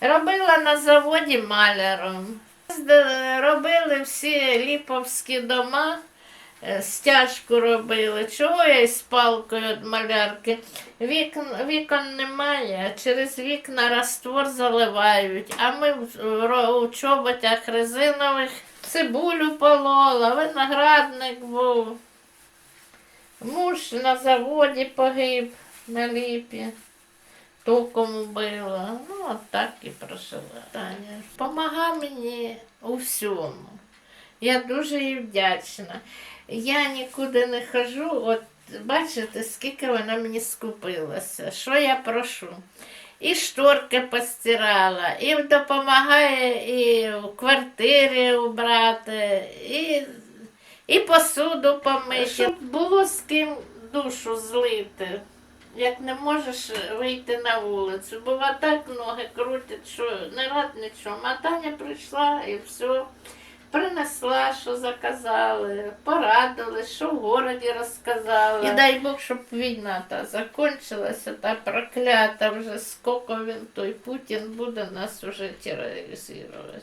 Робила на заводі маляром. Робили всі ліповські дома, е, стяжку робили. Чого я із палкою від малярки? Вікон, вікон немає, через вікна раствор заливають. А ми в, чоботях резинових цибулю полола, виноградник був. Муж на заводі погиб на ліпі. Током убила. Ну, от так і прожила Таня. Помага мені у всьому. Я дуже їй вдячна. Я нікуди не хожу, от бачите, скільки вона мені скупилася. Що я прошу? І шторки постирала, і допомагає і в квартирі убрати, і, і посуду помити. Щоб було з ким душу злити. Як не можеш вийти на вулицю, бува так ноги крутять, що не рад нічого. А Таня прийшла і все. Принесла, що заказали, порадили, що в городі розказала. І дай Бог, щоб війна та закінчилася, та проклята вже скільки він той Путін буде нас уже тероризувати.